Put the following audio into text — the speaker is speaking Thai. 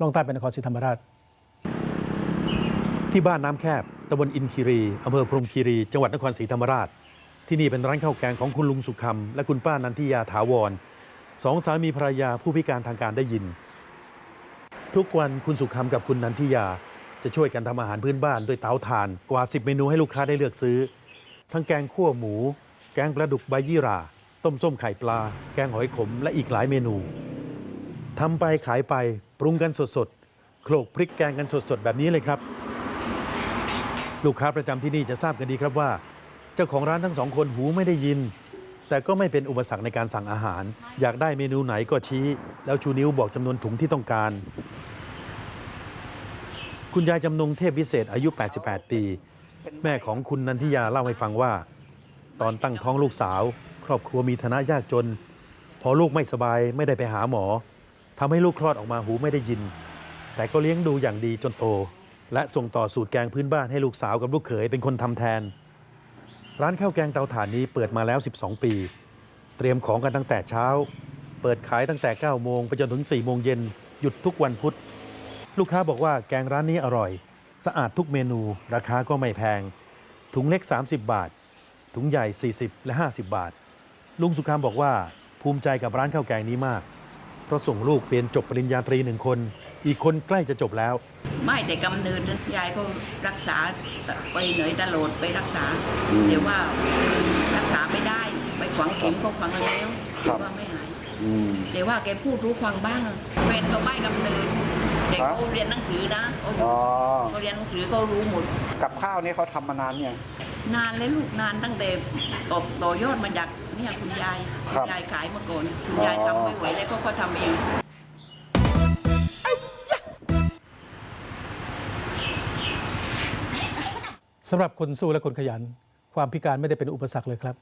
ล่องใต้ไปนครศรีธรรมราช ที่บ้านน้ำแคบตำบลอินคีรีอำเภอพรมคีรี จังหวัดนครศรีธรรมราช ที่นี่เป็นร้านข้าวแกงของคุณลุงสุขคำและคุณป้านันทิยาถาวรสองสามีภรรยาผู้พิการทางการได้ยิน ทุกวันคุณสุขคำกับคุณนันทิยาจะช่วยกันทำอาหารพื้นบ้านด้วยเตาถ่านกว่า 10 เมนูให้ลูกค้าได้เลือกซื้อ ทั้งแกงขั่วหมู แกงปลาดุกใบยี่หร่า ต้มส้มไข่ปลา แกงหอยขมและอีกหลายเมนูทำไปขายไป ปรุงกันสดๆโขลกพริกแกงกันสดๆ แบบนี้เลยครับ ลูกค้าประจำที่นี่จะทราบกันดีครับว่า เจ้าของร้านทั้งสองคนหูไม่ได้ยิน แต่ก็ไม่เป็นอุปสรรคในการสั่งอาหาร อยากได้เมนูไหนก็ชี้ แล้วชูนิ้วบอกจำนวนถุงที่ต้องการ คุณยายจำนงเทพวิเศษอายุ 88 ปี แม่ของคุณนันทิยาเล่าให้ฟังว่า ตอนตั้งท้องลูกสาว ครอบครัวมีฐานะยากจน พอลูกไม่สบายไม่ได้ไปหาหมอ ทำให้ลูกคลอดออกมาหูไม่ได้ยิน แต่ก็เลี้ยงดูอย่างดีจนโต และส่งต่อสูตรแกงพื้นบ้านให้ลูกสาวกับลูกเขยเป็นคนทำแทน ร้านข้าวแกงเตาถ่านนี้เปิดมาแล้ว 12 ปี เตรียมของกันตั้งแต่เช้า เปิดขายตั้งแต่ 9 โมงไปจนถึง 4 โมงเย็นหยุดทุกวันพุธ ลูกค้าบอกว่าแกงร้านนี้อร่อย สะอาดทุกเมนู ราคาก็ไม่แพง ถุงเล็ก 30 บาท ถุงใหญ่ 40 และ 50 บาท ลุงสุขามบอกว่าภูมิใจกับร้านข้าวแกงนี้มาก เพราะส่งลูกเรียนจบปริญญาตรีหนึ่งคน อีกคนใกล้จะจบแล้ว ไม่แต่กำเนิดนั้นยายก็รักษาไปเหนื่อยตลอดไปรักษาอืมเดี๋ยวว่ารักษาไม่ได้ไปขวางเข็มก็ขวางแล้วครัแต่บว่าไม่หายอืมแต่ว่าแกพูดรู้ฟังบ้างแฟนเขาไม่กำเนิดแต่ครับเขาเรียนหนังสือนะเขาอ๋อเขาเรียนหนังสือเขารู้หมด กับข้าวนี่เขาทำมานานเนี่ยนานเลยลูกนานตั้งแต่ต่อต่อยอดมาจาก เนี่ยคุณยายครัคุบณยายขายมาก่อนคุณอ๋อยายทำไม่ไหวแล้วก็เขาทำเอง สำหรับคนสู้และคนขยัน ความพิการไม่ได้เป็นอุปสรรคเลยครับ